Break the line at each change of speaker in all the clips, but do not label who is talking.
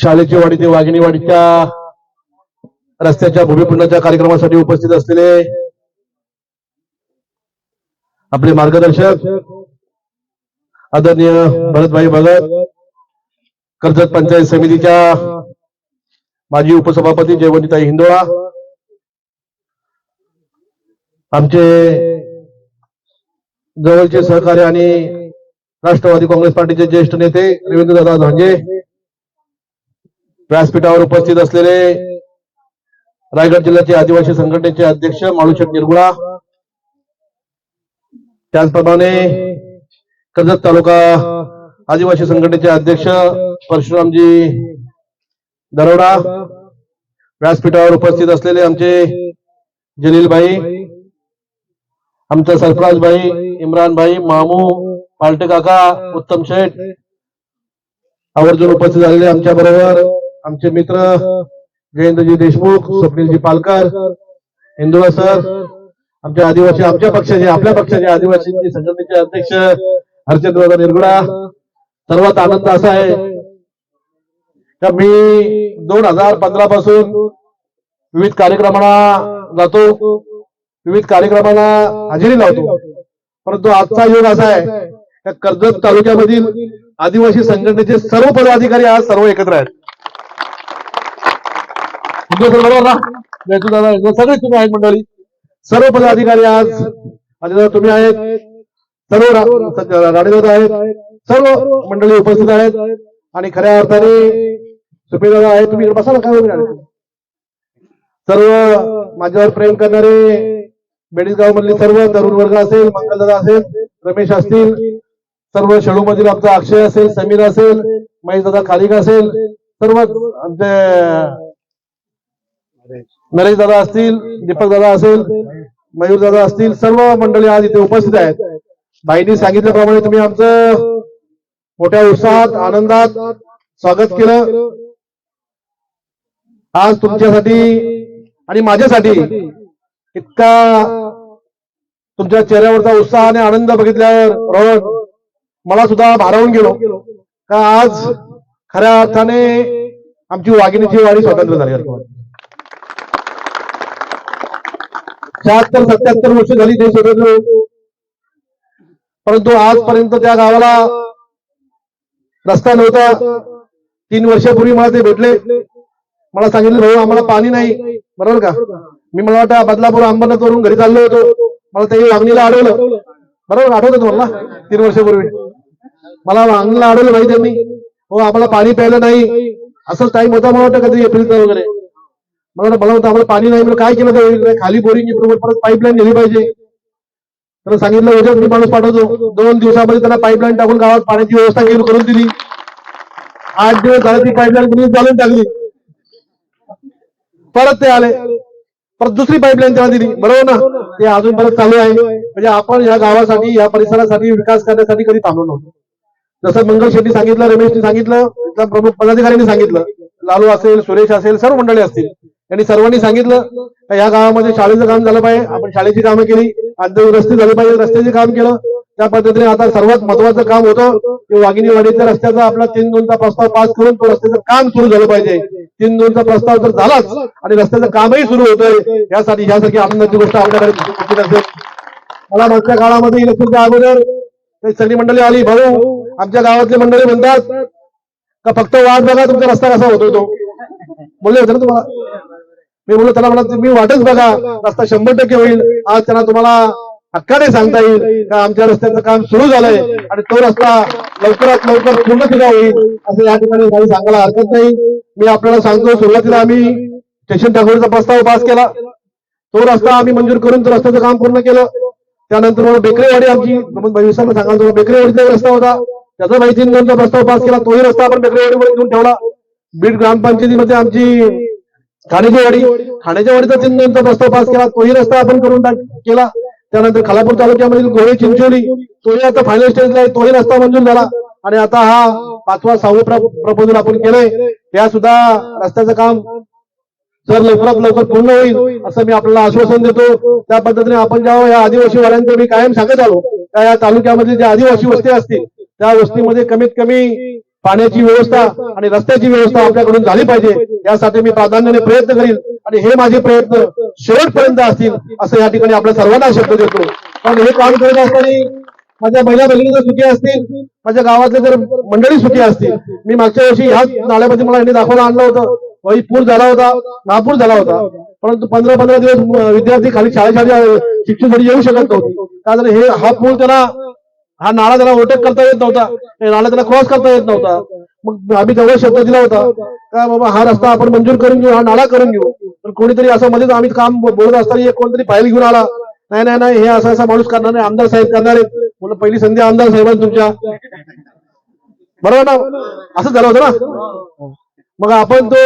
शाळेची वाडी ते वाघिणी वाडीच्या रस्त्याच्या भूमिपूजनाच्या कार्यक्रमासाठी उपस्थित असलेले आपले मार्गदर्शक आदरणीय भरतभाई भगत कर्जत पंचायत समितीच्या माजी उपसभापती जयवंतीताई हिंदोळा आमचे जवळचे सहकारी आणि राष्ट्रवादी काँग्रेस पार्टीचे ज्येष्ठ नेते रवींद्रदादा धांजे व्यासपीठावर उपस्थित असलेले रायगड जिल्ह्याचे आदिवासी संघटनेचे अध्यक्ष माळूशेठ निर्गुळा त्याचप्रमाणे कर्जत तालुका आदिवासी संघटनेचे अध्यक्ष परशुरामजी दरोडा व्यासपीठावर उपस्थित असलेले आमचे जलीलभाई आमचा सरफराजभाई इम्रानभाई मामू पालटे काका उत्तम शेठ आवर्जून उपस्थित झालेले आमच्या बरोबर आमचे मित्र जयंतजी देशमुख स्वप्नीलजी पालकर हिंदुळा सर आमच्या आदिवासी आमच्या पक्षाचे आपल्या पक्षाचे आदिवासी संघटनेचे अध्यक्ष हरचंद्र निरगुडा. सर्वात आनंद असा आहे का मी दोन हजार पंधरा पासून विविध कार्यक्रमांना जातो. विविध कार्यक्रमांना हजेरी लावतो. परंतु आजचा योग असा आहे का कर्जत तालुक्यामधील आदिवासी संघटनेचे सर्व पदाधिकारी आज सर्व एकत्र आहेत. तुमच्या बरोबर ना दादा. सगळे तुम्ही आहेत मंडळी. सर्व पदाधिकारी आज आणि तुम्ही आहेत. सर्व रा- आहेत. सर्व मंडळी उपस्थित आहेत. आणि खऱ्या अर्थाने सुपेदादा आहेत. तुम्ही बसा ना काय सर्व माझ्यावर प्रेम करणारे बेडीसगाव मधले सर्व तरुण वर्ग असेल मंगलदादा असेल रमेश असतील सर्व शेळू मधील आमचा अक्षय असेल समीर असेल महेश दादा खालिक असेल सर्व आमचे नरेश दादा असतील दीपक दादा असेल मयूर दादा असतील सर्व मंडळी आज इथे उपस्थित आहेत. बाईंनी सांगितल्याप्रमाणे तुम्ही आमचं मोठ्या उत्साहात आनंदात स्वागत केलं. आज तुमच्यासाठी आणि माझ्यासाठी इतका तुमच्या चेहऱ्यावरचा उत्साह आणि आनंद बघितल्यावर रोहन मला सुद्धा भारावून गेलो. का आज खऱ्या अर्थाने आमची वाघिणीची वाडी स्वतंत्र झाली असं वाटतं. शहात्तर सत्याहत्तर वर्ष झाली देश स्वतंत्र परंतु आजपर्यंत त्या गावाला रस्ता नव्हता. तीन वर्षापूर्वी मला ते भेटले. मला सांगितलं भाऊ आम्हाला पाणी नाही. बरोबर का? मी मला वाटतं बदलापूर अंबरनाथ वरून घरी चाललो होतो. मला ते वागणीला अडवलं. बरोबर आठवत तुम्हाला? तीन वर्षापूर्वी. मला वागणीला अडवलं भाई त्यांनी. हो आम्हाला पाणी प्यायलं नाही. असंच टाइम होता मला वाटतं कधी एप्रिलचा वगैरे. मला मला होतं आम्हाला पाणी नाही काय केलं तर? खाली बोरिंग बरोबर परत पाईपलाईन नेली पाहिजे. त्यांना सांगितलं उद्या मी माणूस पाठवतो. दोन दिवसामध्ये त्यांना पाईपलाईन टाकून गावात पाण्याची व्यवस्था केली करून दिली. आठ दिवस झाले ती पाईपलाईन चालून टाकली. परत ते आले. परत दुसरी पाईपलाईन त्यांना दिली. बरोबर ना? ते अजून परत चालू आहे. म्हणजे आपण या गावासाठी या परिसरासाठी विकास करण्यासाठी कधी थांबलो नव्हतो. जसं मंगल शेट्टी सांगितलं रमेशनी सांगितलं प्रमुख पदाधिकाऱ्यांनी सांगितलं लालू असेल सुरेश असेल सर्व मंडळी असतील. त्यांनी सर्वांनी सांगितलं का या गावामध्ये शाळेचं काम झालं पाहिजे. आपण शाळेची कामं केली अंतर रस्ते झाले पाहिजे रस्त्याचे काम केलं. त्या पद्धतीने आता सर्वात महत्वाचं काम होतं की वाघिणीवाडीच्या रस्त्याचा आपला तीन दोनचा प्रस्ताव पास करून तो रस्त्याचं काम सुरू झालं पाहिजे. तीन दोनचा प्रस्ताव तर झालाच आणि रस्त्याचं कामही सुरू होतंय. यासाठी यासारखी आनंदाची गोष्ट आपल्याकडे असेल मला मागच्या काळामध्ये इलेक्शनच्या अगोदर सगळी मंडळी आली. भाऊ आमच्या गावातले मंडळी म्हणतात का फक्त वाट बघा तुमचा रस्ता कसा होतोय तो. बोलले होते ना तुम्हाला? मी बोललो त्याला म्हणा तुम्ही वाटच बघा रस्ता शंभर टक्के होईल. आज त्यांना तुम्हाला हक्काने सांगता येईल का आमच्या रस्त्याचं काम सुरू झालंय आणि तो रस्ता लवकरात लवकर पूर्ण सुद्धा होईल असं या ठिकाणी काही सांगायला हरकत नाही. मी आपल्याला सांगतो सुरुवातीला आम्ही स्टेशन ठाकूरचा प्रस्ताव पास केला. तो रस्ता आम्ही मंजूर करून तो रस्त्याचं काम पूर्ण केलं. त्यानंतर मग बेकरेवाडी आमची विसरला सांगाल बेकरेवाडीचा रस्ता होता. त्याचा माहिती प्रस्ताव पास केला. तोही रस्ता आपण बेकरेवाडीमध्ये घेऊन ठेवला. बीड ग्रामपंचायतीमध्ये आमची ठाण्याची वाडी ठाण्याच्या वाडीचा चिन्हांचा रस्ता पास केला. तोही रस्ता आपण करून टाक- केला. त्यानंतर खालापूर तालुक्यामधील गोळे चिंचोली तोही आता फायनल स्टेजला आहे. तोही रस्ता मंजूर झाला. आणि आता हा पाचवा सहावं प्रपोजल आपण केलंय. या सुद्धा रस्त्याचं काम जर लवकरात लवकर पूर्ण होईल असं मी आपल्याला आश्वासन देतो. त्या पद्धतीने आपण जेव्हा या आदिवासी वाड्यांचं मी कायम सांगत आलो त्या या तालुक्यामध्ये जे आदिवासी वस्ती असतील त्या वस्तीमध्ये कमीत कमी पाण्याची व्यवस्था आणि रस्त्याची व्यवस्था आपल्याकडून झाली पाहिजे. यासाठी मी प्राधान्याने प्रयत्न करील आणि हे माझे प्रयत्न शेवटपर्यंत असतील असं या ठिकाणी आपल्या सर्वांना शब्द देतो. पण हे काम करत असताना माझ्या महिला बहिणी जर सुखी असतील माझ्या गावातले जर मंडळी सुखी असतील मी मागच्या वर्षी ह्याच नाल्यामध्ये मला यांनी दाखवून आणलं होतं. वही पूर झाला होता महापूर झाला होता. परंतु पंधरा पंधरा दिवस विद्यार्थी खाली शाळेसाठी शिक्षणासाठी येऊ शकत नव्हती. का हे हा पूल त्यांना हा नाळा त्याला ओटक करता येत नव्हता. नाळा त्याला क्रॉस करता येत नव्हता. मग आम्ही जवळ शब्द दिला होता. का बाबा हा रस्ता आपण मंजूर करून घेऊ हा नाळा करून घेऊ. पण कोणीतरी असं मध्येच आम्ही काम बोलत असताना एक कोणतरी फाईल घेऊन आला. नाही नाही नाही हे असा असा माणूस करणार नाही आमदार साहेब करणार आहेत. म्हणून पहिली संधी आमदार साहेबांनी तुमच्या. बरोबर ना? असं झालं होतं ना? मग आपण तो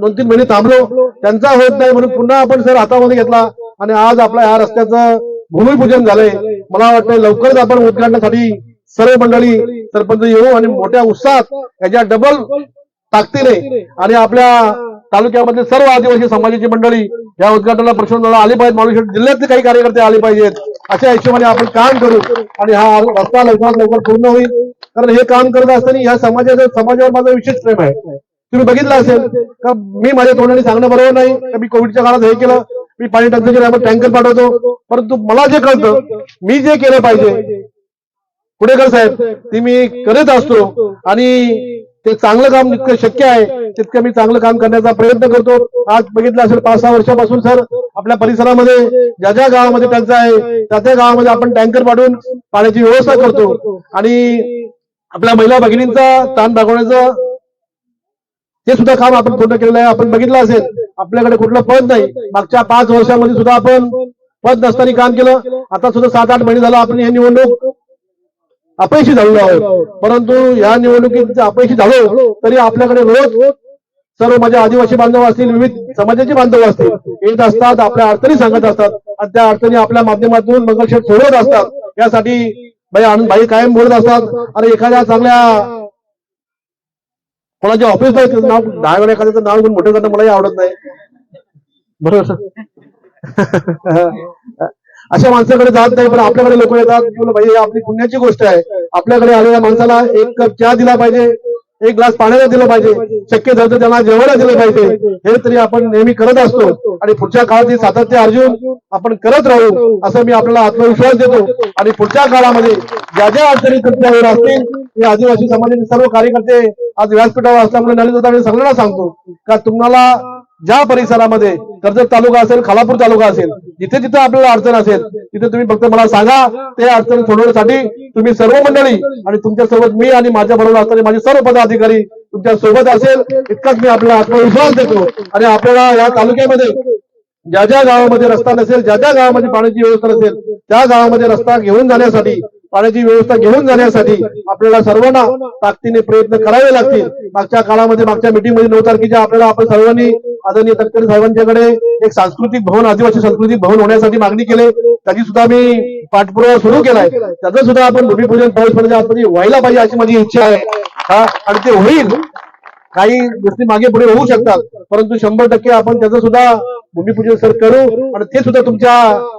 दोन तीन महिने थांबलो. त्यांचा होत नाही म्हणून पुन्हा आपण सर हातामध्ये घेतला. आणि आज आपला ह्या रस्त्याचं भूमिपूजन झालंय. मला वाटतं लवकरच आपण उद्घाटनासाठी सर्व मंडळी सरपंच येऊ आणि मोठ्या उत्साहात याच्या डबल ताकदीने आणि आपल्या तालुक्यामधले सर्व आदिवासी समाजाची मंडळी या उद्घाटनाला प्रश्न आली पाहिजेत. माणूस जिल्ह्यातले काही कार्यकर्ते आले पाहिजेत. अशा हिशोबाने आपण काम करू आणि हा रस्ता लवकरात लवकर पूर्ण होईल. कारण हे काम करत असताना या समाजाचं समाजावर माझा विशेष प्रेम आहे. तुम्ही बघितलं असेल का मी माझ्या तोंडाने सांगणं बरोबर नाही. का मी कोविडच्या काळात हे केलं? मी पाणी टंचाईच्या आपण टँकर पाठवतो. परंतु मला जे कळतं मी जे केलं पाहिजे पुणेकर साहेब ते मी करत असतो. आणि ते चांगलं काम जितकं शक्य आहे तितकं मी चांगलं काम करण्याचा प्रयत्न करतो. आज बघितलं असेल पाच सहा वर्षापासून सर आपल्या परिसरामध्ये ज्या ज्या गावामध्ये टंचा आहे त्या त्या गावामध्ये आपण टँकर पाठवून पाण्याची व्यवस्था करतो. आणि आपल्या महिला भगिनींचा ताण भागवण्याचं ते सुद्धा काम आपण पूर्ण केलेलं आहे. आपण बघितलं असेल आपल्याकडे कुठलं पद नाही. मागच्या पाच वर्षामध्ये सुद्धा आपण पद नसताना काम केलं. आता सुद्धा सात आठ महिने झालं आपण हे निवडणूक अपयशी झालेलो आहोत. परंतु या निवडणुकीत अपयशी झालो तरी आपल्याकडे रोज सर्व माझे आदिवासी बांधव असतील विविध समाजाचे बांधव असतील येत असतात आपल्या अडचणी सांगत असतात आणि त्या अडचणी आपल्या माध्यमातून मंगलक्षेप सोडवत असतात. यासाठी बाई आनंद भाई कायम बोलत असतात. आणि एखाद्या चांगल्या कोणाच्या ऑफिस त्याचं नाव? दहा वेळा एखाद्याचं नाव घेऊन मोठं करणं मलाही आवडत नाही. बरोबर अशा माणसाकडे जात नाही पण आपल्याकडे लोक येतात. की भाई आपली पुण्याची गोष्ट आहे. आपल्याकडे आलेल्या माणसाला एक कप चहा दिला पाहिजे एक ग्लास पाण्याला दिलं पाहिजे. शक्य झालं तर त्यांना जेवायला दिलं पाहिजे. हे तरी आपण नेहमी करत असतो. आणि पुढच्या काळात सातत्य अर्जुन आपण करत राहू असं मी आपल्याला आत्मविश्वास देतो. आणि पुढच्या काळामध्ये ज्या ज्या अडचणी तुमच्यावर असतील हे आदिवासी समाजाचे सर्व कार्यकर्ते आज व्यासपीठावर असल्यामुळे नरेंद्र होता मी सगळ्यांना सांगतो का तुम्हाला ज्या परिसरामध्ये कर्जत तालुका असेल खालापूर तालुका असेल जिथे जिथे आपल्याला अडचण असेल तिथे तुम्ही फक्त मला सांगा. ते अडचण सोडवण्यासाठी तुम्ही सर्व मंडळी आणि तुमच्यासोबत मी आणि माझ्या बरोबर असणारे माझे सर्व पदाधिकारी तुमच्यासोबत असेल. इतकाच मी आपल्याला आत्मविश्वास देतो. आणि आपल्याला या तालुक्यामध्ये ज्या ज्या गावामध्ये रस्ता नसेल ज्या ज्या गावामध्ये पाण्याची व्यवस्था नसेल त्या गावामध्ये रस्ता घेऊन जाण्यासाठी पाण्याची व्यवस्था घेऊन जाण्यासाठी आपल्याला सर्वांना ताकदीने प्रयत्न करावे लागतील. मागच्या काळामध्ये मागच्या मीटिंगमध्ये नऊ तारखेच्या आपल्याला आपण सर्वांनी आदरणीय तटकरे साहेबांच्याकडे एक सांस्कृतिक भवन आदिवासी सांस्कृतिक भवन होण्यासाठी मागणी केली. त्याची सुद्धा मी पाठपुरावा सुरू केलाय. त्याचं सुद्धा आपण भूमिपूजन पाऊस पडण्याच्या आतमध्ये व्हायला पाहिजे अशी माझी इच्छा आहे. हा आणि ते होईल. काही गोष्टी मागे पुढे होऊ शकतात. परंतु शंभर टक्के आपण त्याचं सुद्धा भूमिपूजन सर करू आणि ते सुद्धा तुमच्या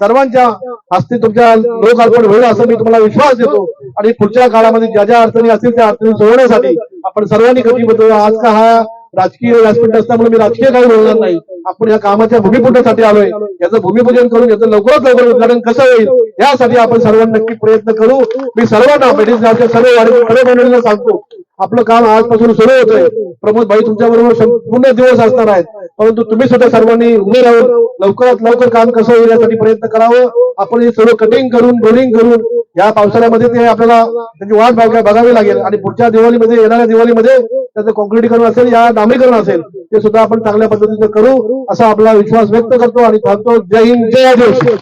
सर्वांच्या हस्ते तुमच्या लोकार्पण होईल असं मी तुम्हाला विश्वास देतो. आणि पुढच्या काळामध्ये ज्या ज्या अडचणी असतील त्या अडचणी सोडवण्यासाठी आपण सर्वांनी कटिबद्ध आज का हा राजकीय व्यासपीठ असल्यामुळे मी राजकीय काही बोलणार नाही. आपण या कामाच्या भूमिपूजनासाठी आलोय. याचं भूमिपूजन करून याचं लवकरात लवकर उद्घाटन कसं होईल यासाठी आपण सर्वांनी नक्की प्रयत्न करू. मी सर्वांना मेडिसिन गावच्या सर्व वाडी मंडळींना सांगतो. आपलं काम आजपासून सुरू होतंय. प्रमोद भाई तुमच्या बरोबर पूर्ण दिवस असणार आहेत. परंतु तुम्ही सुद्धा सर्वांनी उभे राहून लवकरात लवकर काम कसं होईल यासाठी प्रयत्न करावं. आपण हे सर्व कटिंग करून रोलिंग करून या पावसाळ्यामध्ये ते आपल्याला त्याची वाट बघावी लागेल. आणि पुढच्या दिवाळीमध्ये येणाऱ्या दिवाळीमध्ये त्याचं कॉन्क्रिटीकरण असेल या डांबरीकरण असेल ते सुद्धा आपण चांगल्या पद्धतीने करू असा आपला विश्वास व्यक्त करतो आणि सांगतो जय हिंद जय आदिवासी.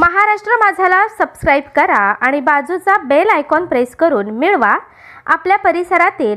महाराष्ट्र माझाला सबस्क्राईब करा आणि बाजूचा बेल आयकॉन प्रेस करून मिळवा. आपल्या परिसरातील